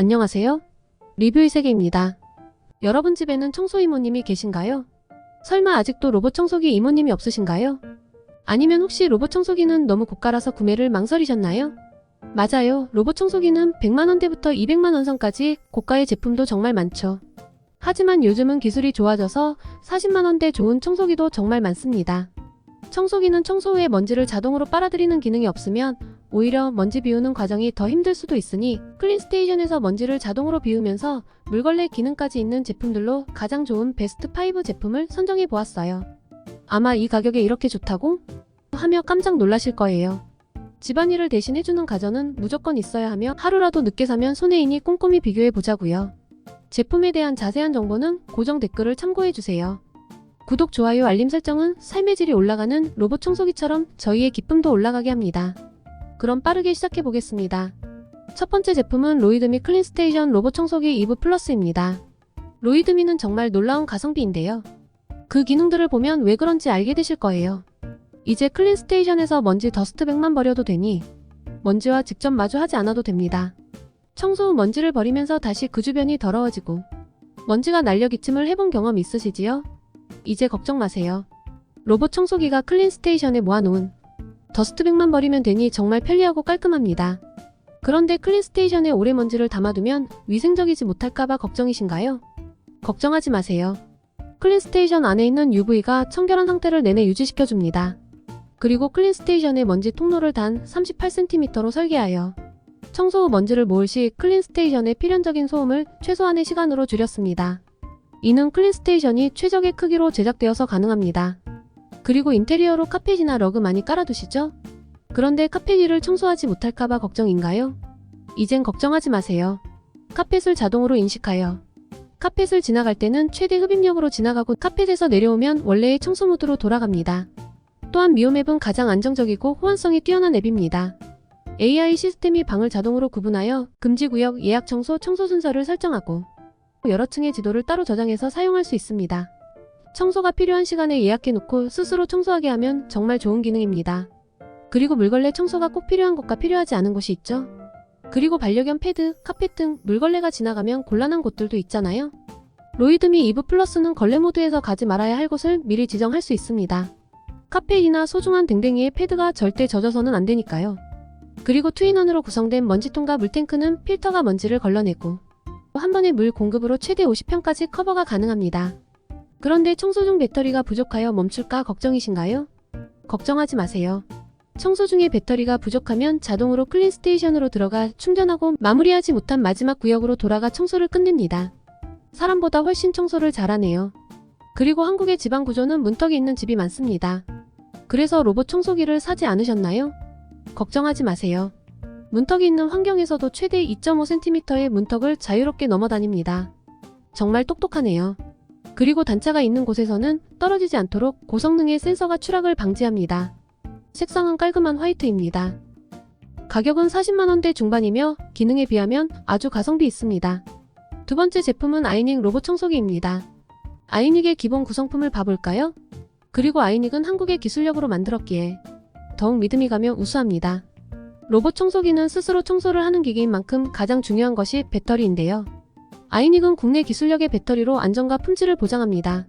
안녕하세요. 리뷰의 세계입니다. 여러분 집에는 청소 이모님이 계신가요? 설마 아직도 로봇 청소기 이모님이 없으신가요? 아니면 혹시 로봇 청소기는 너무 고가라서 구매를 망설이셨나요? 맞아요. 로봇 청소기는 100만원대부터 200만원 선까지 고가의 제품도 정말 많죠. 하지만 요즘은 기술이 좋아져서 40만원대 좋은 청소기도 정말 많습니다. 청소기는 청소 후에 먼지를 자동으로 빨아들이는 기능이 없으면 오히려 먼지 비우는 과정이 더 힘들 수도 있으니 클린 스테이션에서 먼지를 자동으로 비우면서 물걸레 기능까지 있는 제품들로 가장 좋은 베스트 5 제품을 선정해 보았어요. 아마 이 가격에 이렇게 좋다고? 하며 깜짝 놀라실 거예요. 집안일을 대신 해주는 가전은 무조건 있어야 하며 하루라도 늦게 사면 손해이니 꼼꼼히 비교해 보자고요. 제품에 대한 자세한 정보는 고정 댓글을 참고해 주세요. 구독, 좋아요, 알림 설정은 삶의 질이 올라가는 로봇 청소기처럼 저희의 기쁨도 올라가게 합니다. 그럼 빠르게 시작해 보겠습니다. 첫 번째 제품은 로이드미 클린스테이션 로봇 청소기 2부 플러스입니다. 로이드미는 정말 놀라운 가성비인데요. 그 기능들을 보면 왜 그런지 알게 되실 거예요. 이제 클린스테이션에서 먼지 더스트백만 버려도 되니 먼지와 직접 마주하지 않아도 됩니다. 청소 후 먼지를 버리면서 다시 그 주변이 더러워지고 먼지가 날려 기침을 해본 경험 있으시지요? 이제 걱정 마세요. 로봇 청소기가 클린스테이션에 모아놓은 더스트백만 버리면 되니 정말 편리하고 깔끔합니다. 그런데 클린스테이션에 오래 먼지를 담아두면 위생적이지 못할까봐 걱정이신가요? 걱정하지 마세요. 클린스테이션 안에 있는 UV가 청결한 상태를 내내 유지시켜줍니다. 그리고 클린스테이션의 먼지 통로를 단 38cm로 설계하여 청소 후 먼지를 모을 시 클린스테이션의 필연적인 소음을 최소한의 시간으로 줄였습니다. 이는 클린스테이션이 최적의 크기로 제작되어서 가능합니다. 그리고 인테리어로 카펫이나 러그 많이 깔아두시죠? 그런데 카펫 위를 청소하지 못할까봐 걱정인가요? 이젠 걱정하지 마세요. 카펫을 자동으로 인식하여 카펫을 지나갈 때는 최대 흡입력으로 지나가고 카펫에서 내려오면 원래의 청소 모드로 돌아갑니다. 또한 미오맵은 가장 안정적이고 호환성이 뛰어난 앱입니다. AI 시스템이 방을 자동으로 구분하여 금지 구역 예약 청소 청소 순서를 설정하고 여러 층의 지도를 따로 저장해서 사용할 수 있습니다. 청소가 필요한 시간에 예약해 놓고 스스로 청소하게 하면 정말 좋은 기능입니다. 그리고 물걸레 청소가 꼭 필요한 곳과 필요하지 않은 곳이 있죠. 그리고 반려견 패드, 카펫 등 물걸레가 지나가면 곤란한 곳들도 있잖아요. 로이드미 2부 플러스는 걸레 모드에서 가지 말아야 할 곳을 미리 지정할 수 있습니다. 카펫이나 소중한 댕댕이의 패드가 절대 젖어서는 안 되니까요. 그리고 투인원으로 구성된 먼지통과 물탱크는 필터가 먼지를 걸러내고 한 번에 물 공급으로 최대 50평까지 커버가 가능합니다. 그런데 청소 중 배터리가 부족하여 멈출까 걱정이신가요? 걱정하지 마세요. 청소 중에 배터리가 부족하면 자동으로 클린 스테이션으로 들어가 충전하고 마무리하지 못한 마지막 구역으로 돌아가 청소를 끝냅니다. 사람보다 훨씬 청소를 잘하네요. 그리고 한국의 지방 구조는 문턱이 있는 집이 많습니다. 그래서 로봇 청소기를 사지 않으셨나요? 걱정하지 마세요. 문턱이 있는 환경에서도 최대 2.5cm의 문턱을 자유롭게 넘어다닙니다. 정말 똑똑하네요. 그리고 단차가 있는 곳에서는 떨어지지 않도록 고성능의 센서가 추락을 방지합니다. 색상은 깔끔한 화이트입니다. 가격은 40만원대 중반이며 기능에 비하면 아주 가성비 있습니다. 두 번째 제품은 아이닉 로봇 청소기입니다. 아이닉의 기본 구성품을 봐볼까요? 그리고 아이닉은 한국의 기술력으로 만들었기에 더욱 믿음이 가며 우수합니다. 로봇 청소기는 스스로 청소를 하는 기기인 만큼 가장 중요한 것이 배터리인데요. 아이닉은 국내 기술력의 배터리로 안정과 품질을 보장합니다.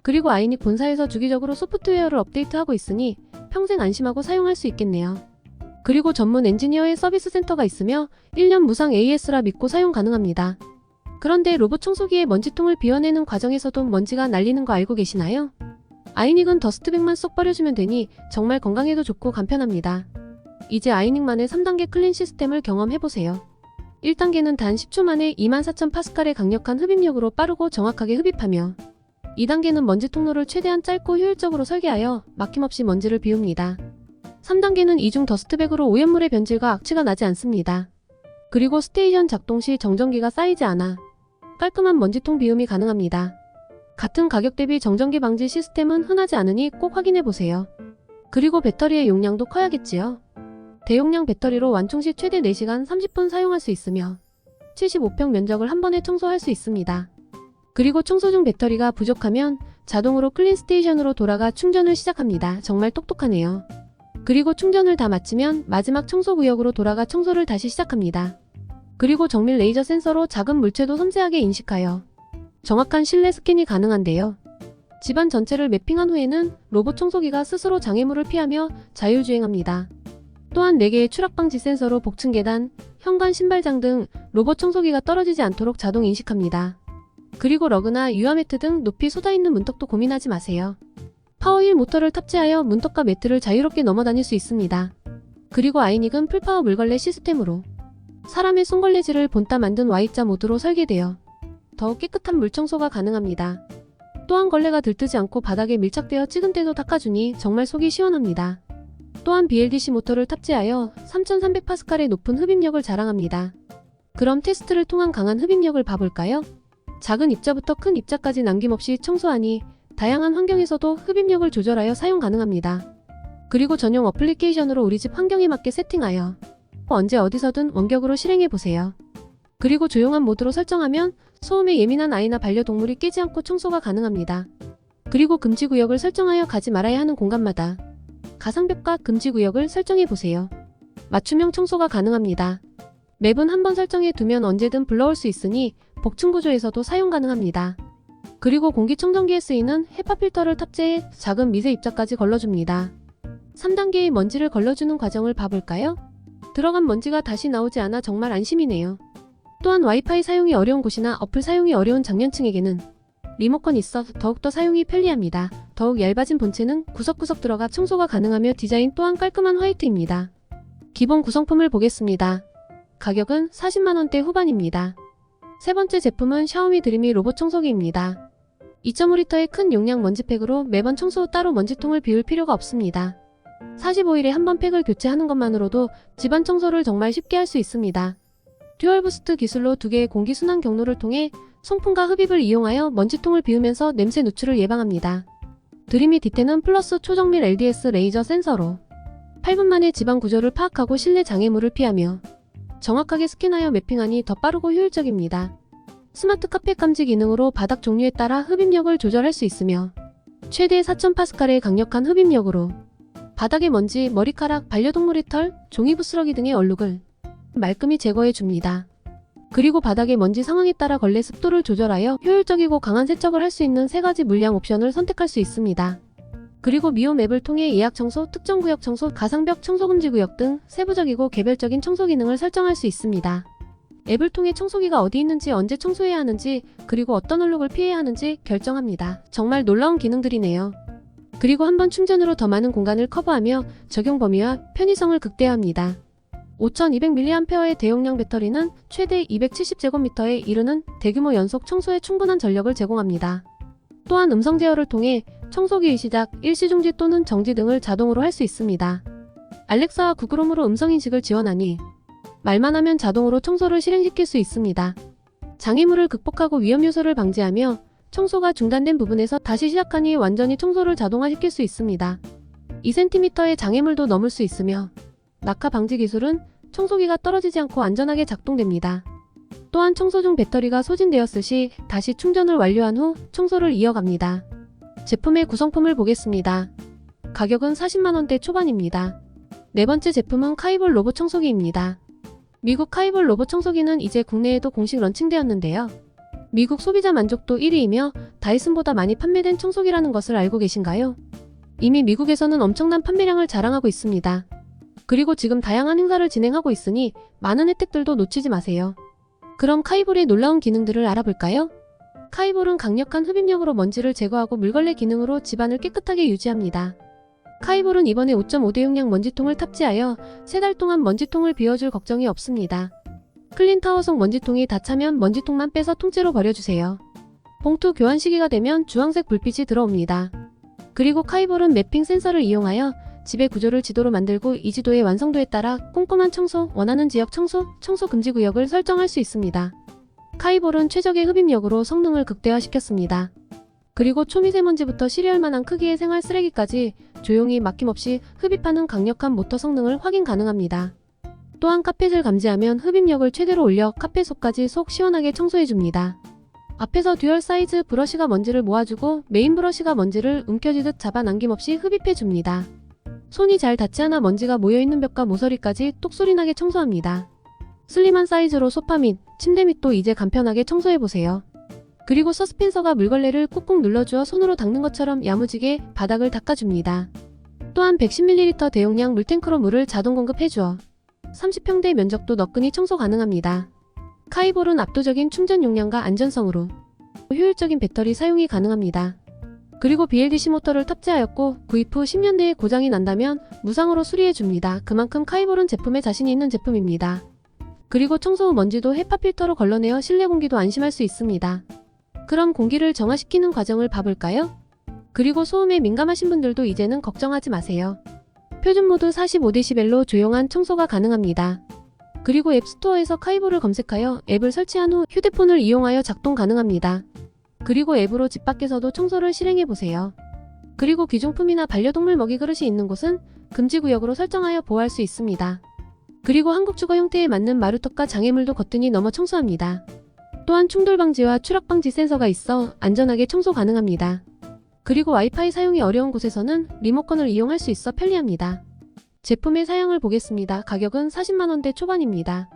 그리고 아이닉 본사에서 주기적으로 소프트웨어를 업데이트하고 있으니 평생 안심하고 사용할 수 있겠네요. 그리고 전문 엔지니어의 서비스 센터가 있으며 1년 무상 AS라 믿고 사용 가능합니다. 그런데 로봇 청소기의 먼지통을 비워내는 과정에서도 먼지가 날리는 거 알고 계시나요? 아이닉은 더스트백만 쏙 버려주면 되니 정말 건강에도 좋고 간편합니다. 이제 아이닉만의 3단계 클린 시스템을 경험해보세요. 1단계는 단 10초 만에 24,000파스칼의 강력한 흡입력으로 빠르고 정확하게 흡입하며 2단계는 먼지 통로를 최대한 짧고 효율적으로 설계하여 막힘없이 먼지를 비웁니다. 3단계는 이중 더스트백으로 오염물의 변질과 악취가 나지 않습니다. 그리고 스테이션 작동 시 정전기가 쌓이지 않아 깔끔한 먼지통 비움이 가능합니다. 같은 가격 대비 정전기 방지 시스템은 흔하지 않으니 꼭 확인해 보세요. 그리고 배터리의 용량도 커야겠지요. 대용량 배터리로 완충 시 최대 4시간 30분 사용할 수 있으며 75평 면적을 한 번에 청소할 수 있습니다. 그리고 청소 중 배터리가 부족하면 자동으로 클린 스테이션으로 돌아가 충전을 시작합니다. 정말 똑똑하네요. 그리고 충전을 다 마치면 마지막 청소 구역으로 돌아가 청소를 다시 시작합니다. 그리고 정밀 레이저 센서로 작은 물체도 섬세하게 인식하여 정확한 실내 스캔이 가능한데요. 집안 전체를 매핑한 후에는 로봇 청소기가 스스로 장애물을 피하며 자율주행합니다. 또한 4개의 추락 방지 센서로 복층 계단, 현관 신발장 등 로봇 청소기가 떨어지지 않도록 자동 인식합니다. 그리고 러그나 유화 매트 등 높이 쏟아있는 문턱도 고민하지 마세요. 파워힐 모터를 탑재하여 문턱과 매트를 자유롭게 넘어다닐 수 있습니다. 그리고 아이닉은 풀파워 물걸레 시스템으로 사람의 손걸레질을 본따 만든 Y자 모드로 설계되어 더욱 깨끗한 물 청소가 가능합니다. 또한 걸레가 들뜨지 않고 바닥에 밀착되어 찍은 때도 닦아주니 정말 속이 시원합니다. 또한 BLDC 모터를 탑재하여 3300파스칼의 높은 흡입력을 자랑합니다. 그럼 테스트를 통한 강한 흡입력을 봐볼까요? 작은 입자부터 큰 입자까지 남김없이 청소하니 다양한 환경에서도 흡입력을 조절하여 사용 가능합니다. 그리고 전용 어플리케이션으로 우리 집 환경에 맞게 세팅하여 언제 어디서든 원격으로 실행해 보세요. 그리고 조용한 모드로 설정하면 소음에 예민한 아이나 반려동물이 깨지 않고 청소가 가능합니다. 그리고 금지 구역을 설정하여 가지 말아야 하는 공간마다 가상벽과 금지구역을 설정해 보세요. 맞춤형 청소가 가능합니다. 맵은 한번 설정해 두면 언제든 불러올 수 있으니 복층 구조에서도 사용 가능합니다. 그리고 공기청정기에 쓰이는 헤파 필터를 탑재해 작은 미세 입자까지 걸러줍니다. 3단계의 먼지를 걸러주는 과정을 봐볼까요? 들어간 먼지가 다시 나오지 않아 정말 안심이네요. 또한 와이파이 사용이 어려운 곳이나 어플 사용이 어려운 장년층에게는 리모컨 있어 더욱더 사용이 편리합니다. 더욱 얇아진 본체는 구석구석 들어가 청소가 가능하며 디자인 또한 깔끔한 화이트입니다. 기본 구성품을 보겠습니다. 가격은 40만원대 후반입니다. 세 번째 제품은 샤오미 드리미 로봇 청소기입니다. 2.5리터의 큰 용량 먼지팩으로 매번 청소 후 따로 먼지통을 비울 필요가 없습니다. 45일에 한 번 팩을 교체하는 것만으로도 집안 청소를 정말 쉽게 할 수 있습니다. 듀얼 부스트 기술로 두 개의 공기 순환 경로를 통해 송풍과 흡입을 이용하여 먼지통을 비우면서 냄새 누출을 예방합니다. 드리미 디테는 플러스 초정밀 LDS 레이저 센서로 8분 만에 집안 구조를 파악하고 실내 장애물을 피하며 정확하게 스캔하여 매핑하니 더 빠르고 효율적입니다. 스마트 카펫 감지 기능으로 바닥 종류에 따라 흡입력을 조절할 수 있으며 최대 4000파스칼의 강력한 흡입력으로 바닥의 먼지, 머리카락, 반려동물의 털, 종이 부스러기 등의 얼룩을 말끔히 제거해 줍니다. 그리고 바닥의 먼지 상황에 따라 걸레 습도를 조절하여 효율적이고 강한 세척을 할 수 있는 세 가지 물량 옵션을 선택할 수 있습니다. 그리고 미홈 앱을 통해 예약 청소, 특정 구역 청소, 가상벽 청소 금지 구역 등 세부적이고 개별적인 청소 기능을 설정할 수 있습니다. 앱을 통해 청소기가 어디 있는지 언제 청소해야 하는지 그리고 어떤 얼룩을 피해야 하는지 결정합니다. 정말 놀라운 기능들이네요. 그리고 한 번 충전으로 더 많은 공간을 커버하며 적용 범위와 편의성을 극대화합니다. 5200mAh의 대용량 배터리는 최대 270제곱미터에 이르는 대규모 연속 청소에 충분한 전력을 제공합니다. 또한 음성 제어를 통해 청소기의 시작, 일시 중지 또는 정지 등을 자동으로 할 수 있습니다. 알렉사와 구글홈으로 음성 인식을 지원하니 말만 하면 자동으로 청소를 실행시킬 수 있습니다. 장애물을 극복하고 위험 요소를 방지하며 청소가 중단된 부분에서 다시 시작하니 완전히 청소를 자동화시킬 수 있습니다. 2cm의 장애물도 넘을 수 있으며 낙하 방지 기술은 청소기가 떨어지지 않고 안전하게 작동됩니다. 또한 청소 중 배터리가 소진되었을 시 다시 충전을 완료한 후 청소를 이어갑니다. 제품의 구성품을 보겠습니다. 가격은 40만원대 초반입니다. 네 번째 제품은 카이볼 로봇 청소기입니다. 미국 카이볼 로봇 청소기는 이제 국내에도 공식 런칭되었는데요. 미국 소비자 만족도 1위이며 다이슨보다 많이 판매된 청소기라는 것을 알고 계신가요? 이미 미국에서는 엄청난 판매량을 자랑하고 있습니다. 그리고 지금 다양한 행사를 진행하고 있으니 많은 혜택들도 놓치지 마세요. 그럼 카이볼의 놀라운 기능들을 알아볼까요? 카이볼은 강력한 흡입력으로 먼지를 제거하고 물걸레 기능으로 집안을 깨끗하게 유지합니다. 카이볼은 이번에 5.5대 용량 먼지통을 탑재하여 3달 동안 먼지통을 비워줄 걱정이 없습니다. 클린타워성 먼지통이 다 차면 먼지통만 빼서 통째로 버려주세요. 봉투 교환 시기가 되면 주황색 불빛이 들어옵니다. 그리고 카이볼은 매핑 센서를 이용하여 집의 구조를 지도로 만들고 이 지도의 완성도에 따라 꼼꼼한 청소, 원하는 지역 청소, 청소 금지 구역을 설정할 수 있습니다. 카이볼은 최적의 흡입력으로 성능을 극대화시켰습니다. 그리고 초미세먼지부터 시리얼만한 크기의 생활 쓰레기까지 조용히 막힘없이 흡입하는 강력한 모터 성능을 확인 가능합니다. 또한 카펫을 감지하면 흡입력을 최대로 올려 카펫 속까지 속 시원하게 청소해줍니다. 앞에서 듀얼 사이즈 브러쉬가 먼지를 모아주고 메인 브러쉬가 먼지를 움켜쥐듯 잡아 남김없이 흡입해줍니다. 손이 잘 닿지 않아 먼지가 모여있는 벽과 모서리까지 똑소리나게 청소합니다. 슬림한 사이즈로 소파 및 침대 밑도 이제 간편하게 청소해보세요. 그리고 서스펜서가 물걸레를 꾹꾹 눌러주어 손으로 닦는 것처럼 야무지게 바닥을 닦아줍니다. 또한 110ml 대용량 물탱크로 물을 자동 공급해주어 30평대 면적도 너끈히 청소 가능합니다. 카이볼은 압도적인 충전 용량과 안전성으로 효율적인 배터리 사용이 가능합니다. 그리고 BLDC 모터를 탑재하였고 구입 후 10년 내에 고장이 난다면 무상으로 수리해줍니다. 그만큼 카이볼은 제품에 자신이 있는 제품입니다. 그리고 청소 후 먼지도 헤파 필터로 걸러내어 실내 공기도 안심할 수 있습니다. 그럼 공기를 정화시키는 과정을 봐볼까요? 그리고 소음에 민감하신 분들도 이제는 걱정하지 마세요. 표준 모드 45dB로 조용한 청소가 가능합니다. 그리고 앱스토어에서 카이볼을 검색하여 앱을 설치한 후 휴대폰을 이용하여 작동 가능합니다. 그리고 앱으로 집 밖에서도 청소를 실행해 보세요. 그리고 귀중품이나 반려동물 먹이 그릇이 있는 곳은 금지 구역으로 설정하여 보호할 수 있습니다. 그리고 한국 주거 형태에 맞는 마루턱과 장애물도 거뜬히 넘어 청소합니다. 또한 충돌 방지와 추락 방지 센서가 있어 안전하게 청소 가능합니다. 그리고 와이파이 사용이 어려운 곳에서는 리모컨을 이용할 수 있어 편리합니다. 제품의 사양을 보겠습니다. 가격은 40만원대 초반입니다.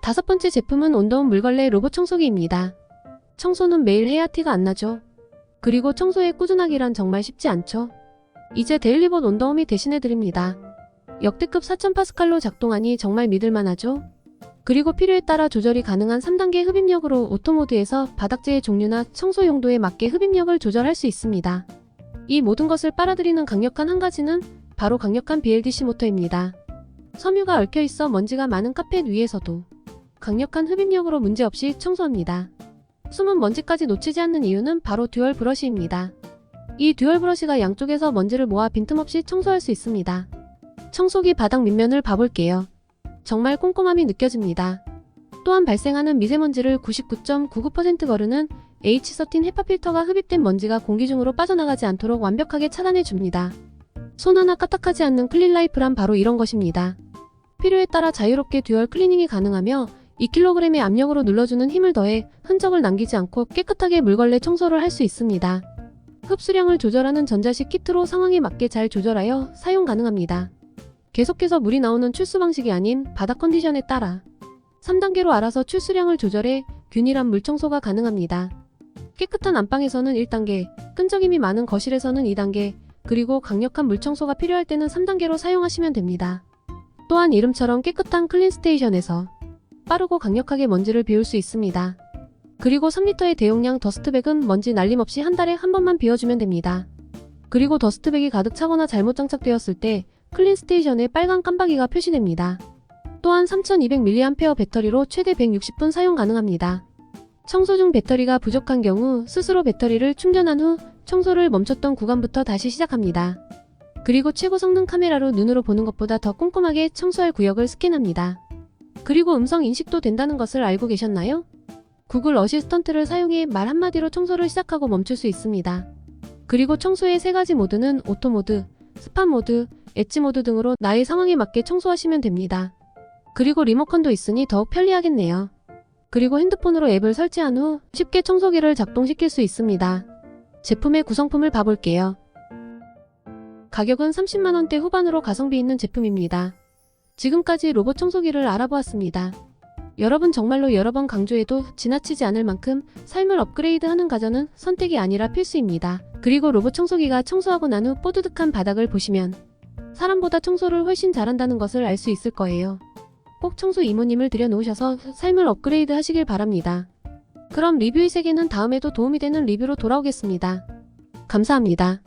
다섯 번째 제품은 온더운 물걸레 로봇 청소기입니다. 청소는 매일 해야 티가 안 나죠. 그리고 청소에 꾸준하기란 정말 쉽지 않죠. 이제 데일리봇 온더움이 대신해드립니다. 역대급 4000파스칼로 작동하니 정말 믿을만하죠. 그리고 필요에 따라 조절이 가능한 3단계 흡입력으로 오토모드에서 바닥재의 종류나 청소 용도에 맞게 흡입력을 조절할 수 있습니다. 이 모든 것을 빨아들이는 강력한 한 가지는 바로 강력한 BLDC 모터입니다. 섬유가 얽혀 있어 먼지가 많은 카펫 위에서도 강력한 흡입력으로 문제없이 청소합니다. 숨은 먼지까지 놓치지 않는 이유는 바로 듀얼 브러쉬입니다. 이 듀얼 브러쉬가 양쪽에서 먼지를 모아 빈틈없이 청소할 수 있습니다. 청소기 바닥 밑면을 봐볼게요. 정말 꼼꼼함이 느껴집니다. 또한 발생하는 미세먼지를 99.99% 거르는 H13 헤파 필터가 흡입된 먼지가 공기 중으로 빠져나가지 않도록 완벽하게 차단해 줍니다. 손 하나 까딱하지 않는 클린 라이프란 바로 이런 것입니다. 필요에 따라 자유롭게 듀얼 클리닝이 가능하며 2kg의 압력으로 눌러주는 힘을 더해 흔적을 남기지 않고 깨끗하게 물걸레 청소를 할 수 있습니다. 흡수량을 조절하는 전자식 키트로 상황에 맞게 잘 조절하여 사용 가능합니다. 계속해서 물이 나오는 출수 방식이 아닌 바닥 컨디션에 따라 3단계로 알아서 출수량을 조절해 균일한 물 청소가 가능합니다. 깨끗한 안방에서는 1단계, 끈적임이 많은 거실에서는 2단계, 그리고 강력한 물 청소가 필요할 때는 3단계로 사용하시면 됩니다. 또한 이름처럼 깨끗한 클린 스테이션에서 빠르고 강력하게 먼지를 비울 수 있습니다. 그리고 3리터의 대용량 더스트백은 먼지 날림없이 한 달에 한 번만 비워주면 됩니다. 그리고 더스트백이 가득 차거나 잘못 장착되었을 때 클린 스테이션에 빨간 깜빡이가 표시됩니다. 또한 3200mAh 배터리로 최대 160분 사용 가능합니다. 청소 중 배터리가 부족한 경우 스스로 배터리를 충전한 후 청소를 멈췄던 구간부터 다시 시작합니다. 그리고 최고 성능 카메라로 눈으로 보는 것보다 더 꼼꼼하게 청소할 구역을 스캔합니다. 그리고 음성 인식도 된다는 것을 알고 계셨나요? 구글 어시스턴트를 사용해 말 한마디로 청소를 시작하고 멈출 수 있습니다. 그리고 청소의 세 가지 모드는 오토 모드, 스팟 모드, 엣지 모드 등으로 나의 상황에 맞게 청소하시면 됩니다. 그리고 리모컨도 있으니 더욱 편리하겠네요. 그리고 핸드폰으로 앱을 설치한 후 쉽게 청소기를 작동시킬 수 있습니다. 제품의 구성품을 봐볼게요. 가격은 30만원대 후반으로 가성비 있는 제품입니다. 지금까지 로봇 청소기를 알아보았습니다. 여러분 정말로 여러 번 강조해도 지나치지 않을 만큼 삶을 업그레이드 하는 가전은 선택이 아니라 필수입니다. 그리고 로봇 청소기가 청소하고 난 후 뽀드득한 바닥을 보시면 사람보다 청소를 훨씬 잘한다는 것을 알 수 있을 거예요. 꼭 청소 이모님을 들여놓으셔서 삶을 업그레이드 하시길 바랍니다. 그럼 리뷰의 세계는 다음에도 도움이 되는 리뷰로 돌아오겠습니다. 감사합니다.